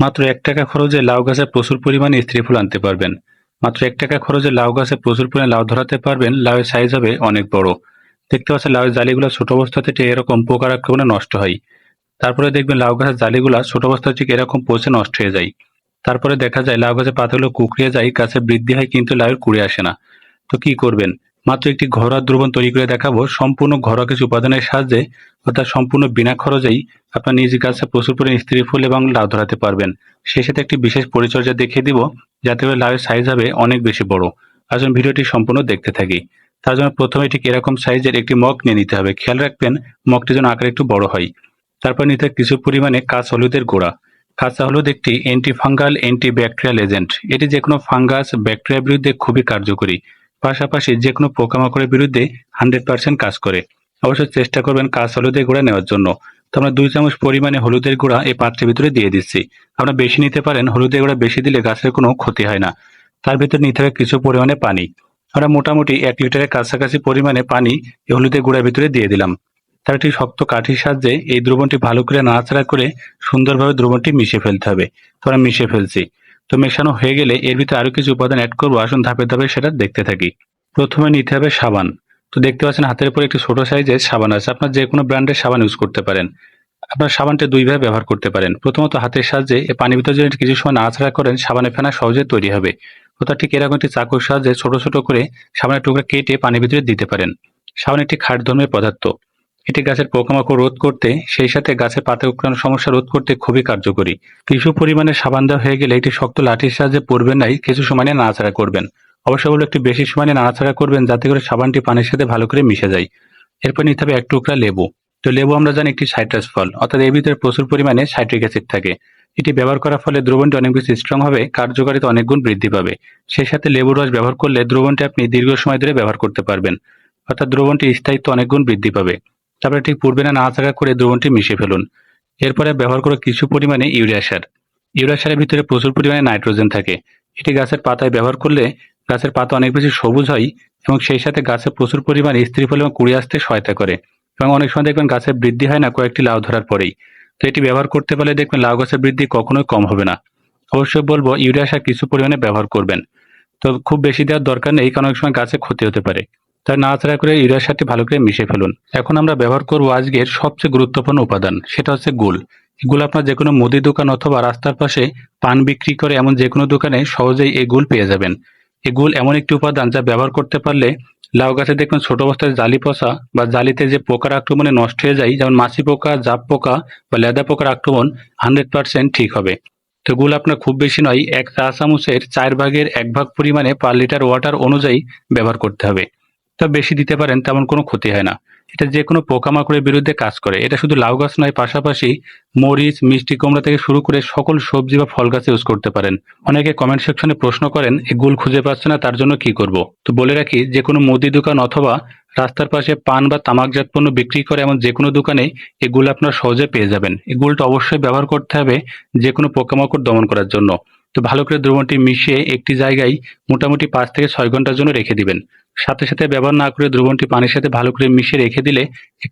মাত্র এক টাকা খরচে লাউ গাছে প্রচুর পরিমাণে স্ত্রী ফুল আনতে পারবেন। মাত্র এক টাকা খরচে লাউ গাছে প্রচুর পরিমাণে লাউ ধরাতে পারবেন, লাউয়ের সাইজ হবে অনেক বড়। দেখতে পাচ্ছেন, লাউয়ের জালিগুলো ছোট অবস্থা থেকে এরকম পোকার আক্রমণে নষ্ট হয়। তারপরে দেখবেন, লাউ গাছের জালিগুলা ছোট অবস্থা থেকে এরকম পচে নষ্ট হয়ে যায়। তারপরে দেখা যায়, লাউ গাছের পাতাগুলো কুকড়িয়ে যায়, গাছে বৃদ্ধি হয়, কিন্তু লাউয়ের কুড়ে আসে না। তো কি করবেন? মাত্র একটি ঘরোয়া দ্রবণ তৈরি করে দেখাবো। সম্পূর্ণ ঘরোয়া কিছু উপাদানের সাহায্যে, অর্থাৎ সম্পূর্ণ বিনা খরচেই আপনার নিজ গাছে প্রচুর পরিমাণে স্ত্রী ফুল এবং লাউ ধরাতে পারবেন। সেই সাথে একটি বিশেষ পরিচর্যা দেখিয়ে দিব, যাতে করে লাউয়ের সাইজ হবে অনেক বেশি বড়। আসুন ভিডিওটি সম্পূর্ণ দেখতে থাকি। তার জন্য প্রথমে ঠিক এরকম সাইজের একটি মগ নিয়ে নিতে হবে। খেয়াল রাখবেন, মগটি যেন আকারে একটু বড় হয়। তারপর নিতে কিছু পরিমাণে কাঁচ হলুদের গোড়া। কাঁচা হলুদ একটি anti fungal anti bacterial agent এটি যে কোনো ফাঙ্গাস ব্যাকটেরিয়ার বিরুদ্ধে খুবই কার্যকরী। পাশাপাশি যে কোনো পোকামাকড়ের বিরুদ্ধে হান্ড্রেড পার্সেন্ট কাজ করে। অবশ্যই চেষ্টা করবেন কাঁচা হলুদের গুঁড়া নেওয়ার জন্য। তো আমরা দুই চামচ পরিমাণে হলুদের গুঁড়া এই পাত্রের ভিতরে দিয়ে দিচ্ছি। আমরা বেশি নিতে পারেন, হলুদের গুঁড়া বেশি দিলে গাছের কোনো ক্ষতি হয় না। তার ভিতরে নিতে হবে কিছু পরিমাণে পানি। আমরা মোটামুটি এক লিটারের কাছাকাছি পরিমাণে পানি এই হলুদের গুঁড়ার ভিতরে দিয়ে দিলাম। তার একটি শক্ত কাঠির সাহায্যে এই দ্রবণটি ভালো করে নাড়াচাড়া করে সুন্দরভাবে দ্রবণটি মিশে ফেলতে হবে। তো আমরা মিশিয়ে ফেলছি। তো মেশানো হয়ে গেলে এর ভিতরে আরও কিছু উপাদান অ্যাড করব। আসুন ধাপে ধাপে সেটা দেখতে থাকি। প্রথমে নিতে হবে সাবান। তো দেখতে পাচ্ছেন হাতের উপরে একটি ছোট সাইজের সাবান আছে। আপনার যে কোনো ব্র্যান্ডের সাবান ইউজ করতে পারেন। আপনার সাবানটা দুইভাবে ব্যবহার করতে পারেন। প্রথমত হাতের সাহায্যে এই পানি ভিতরে যদি কিছু সময় নাড়াচাড়া করেন, সাবানের ফেনা সহজে তৈরি হবে। অর্থাৎ ঠিক এরকম একটি চাকুর সাহায্যে ছোট ছোট করে সাবানের টুকরা কেটে পানির ভিতরে দিতে পারেন। সাবান একটি খাট ধর্মের পদার্থ। এটি গাছের পোকামাকড় রোধ করতে, সেই সাথে গাছের পাতা উৎক্রানোর সমস্যা রোধ করতে খুবই কার্যকরী। কিছু পরিমাণে সাবান দেওয়া হয়ে গেলে এটি শক্ত লাঠির সাহায্যে পড়বেন নাই কিছু সময় নিয়ে নাড়াচাড়া করবেন। অবশ্যই বলে একটু বেশি সময় নিয়ে নাড়াচাড়া করবেন, যাতে করে সাবানটি পানির সাথে ভালো করে মিশে যায়। এরপর নিতে হবে এক টুকরা লেবু। তো লেবু আমরা জানি একটি সাইট্রাস ফল, অর্থাৎ এর ভিতরে প্রচুর পরিমাণে সাইট্রিক অ্যাসিড থাকে। এটি ব্যবহার করার ফলে দ্রবণটি অনেক বেশি স্ট্রং হবে, কার্যকারিতা অনেক গুণ বৃদ্ধি পাবে। সেই সাথে লেবুর রস ব্যবহার করলে দ্রবণটি আপনি দীর্ঘ সময় ধরে ব্যবহার করতে পারবেন, অর্থাৎ দ্রবণটি স্থায়িত্ব অনেক গুণ বৃদ্ধি পাবে। তারপরে ঠিক পূর্বে না নাড়াচাড়া করে দ্রবণটি মিশিয়ে ফেলুন। এরপরে ব্যবহার করে কিছু পরিমাণে ইউরিয়া সার। ইউরিয়া সারের ভিতরে প্রচুর পরিমাণে নাইট্রোজেন থাকে। এটি গাছের পাতায় ব্যবহার করলে গাছের পাতা অনেক বেশি সবুজ হয় এবং সেই সাথে গাছে প্রচুর পরিমাণে স্ত্রী ফল এবং কুড়ি আসতে সহায়তা করে এবং অনেক সময় দেখবেন গাছের বৃদ্ধি হয় না কয়েকটি লাউ ধরার পরেই। তো এটি ব্যবহার করতে পারলে দেখবেন লাউ গাছের বৃদ্ধি কখনোই কম হবে না। অবশ্যই বলব, ইউরিয়া সার কিছু পরিমাণে ব্যবহার করবেন। তো খুব বেশি দেওয়ার দরকার নেই, কারণ অনেক সময় গাছে ক্ষতি হতে পারে। তাই নাড়াচাড়া করে ইউরিয়া সারটি ভালো করে মিশিয়ে ফেলুন। এখন আমরা ব্যবহার করব আজকের সবচেয়ে গুরুত্বপূর্ণ উপাদান, সেটা হচ্ছে গুল এগুলো আপনার যে কোনো মুদি দোকান অথবা রাস্তার পাশে পান বিক্রি করে এমন যে কোনো দোকানে সহজেই এই গুল পেয়ে যাবেন। এই গুল এমন একটি উপাদান যা ব্যবহার করতে পারলে লাউ গাছে দেখবেন ছোট অবস্থায় জালি পচা বা জালিতে যে পোকার আক্রমণে নষ্ট হয়ে যায়, যেমন মাছি পোকা, জাপ পোকা বা লেদা পোকার আক্রমণ হান্ড্রেড পার্সেন্ট ঠিক হবে। তো গুল আপনার খুব বেশি নয়, এক চা চামচের চার ভাগের এক ভাগ পরিমাণে পার লিটার ওয়াটার অনুযায়ী ব্যবহার করতে হবে। তো বেশি দিতে পারেন, তেমন কোনো ক্ষতি হয় না। এটা যে কোনো পোকামাকড়ের বিরুদ্ধে কাজ করে। এটা শুধু লাউ গাছ নয়, পাশাপাশি মরিচ, মিষ্টি কুমড়া থেকে শুরু করে সকল সবজি বা ফল গাছ ইউজ করতে পারেন। অনেকে কমেন্ট সেকশনে প্রশ্ন করেন এই গুল খুঁজে পাচ্ছে না, তার জন্য কি করব? তো বলে রাখি, যে কোনো মুদি দোকান অথবা রাস্তার পাশে পান বা তামাকজাত পণ্য বিক্রি করে এমন যে কোনো দোকানে এই গুল আপনার সহজে পেয়ে যাবেন। এই গুলটা অবশ্যই ব্যবহার করতে হবে যে কোনো পোকামাকড় দমন করার জন্য। তো ভালো করে দ্রবণটি মিশিয়ে একটি জায়গায় মোটামুটি পাঁচ থেকে ছয় ঘণ্টার জন্য রেখে দিবেন। সাথে সাথে ব্যবহার না করে দ্রবণটি পানির সাথে ভালো করে মিশিয়ে রেখে দিলে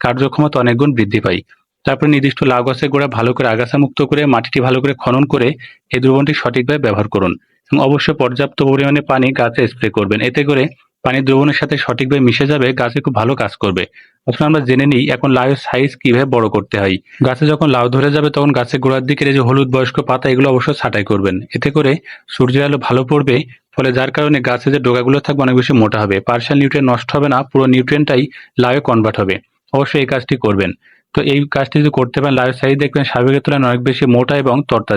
কার্যক্ষমতা অনেক গুণ বৃদ্ধি পায়। তারপরে নির্দিষ্ট লাউ গাছের গোড়া ভালো করে আগাছা মুক্ত করে মাটিটি ভালো করে খনন করে এই দ্রবণটি সঠিকভাবে ব্যবহার করুন এবং অবশ্যই পর্যাপ্ত পরিমাণে পানি গাছে স্প্রে করবেন। এতে করে পানি দ্রবণের সাথে সঠিকভাবে মিশে যাবে, গাছে খুব ভালো কাজ করবে। এখন আমরা জেনে নিই এখন লাউয়ের সাইজ কীভাবে বড় করতে হয়। গাছে যখন লাউ ধরে যাবে তখন গাছের গোড়ার দিকে যে হলুদ বয়স্ক পাতা, এগুলো অবশ্যই ছাঁটাই করবেন। এতে করে সূর্যের আলো ভালো পড়বে, ফলে যার কারণে গাছে যে ডোগাগুলো থাকবে অনেক বেশি মোটা হবে। পার্শাল নিউট্রিয়েন্ট নষ্ট হবে না, পুরো নিউট্রিয়েন্টটাই লাউয়ে কনভার্ট হবে। অবশ্যই এই কাজটি করবেন। তো এই কাজটি যদি করতে পারেন লাউয়ের সাইজ দেখবেন স্বাভাবিকের তুলনায় অনেক বেশি মোটা এবং তরতাজা।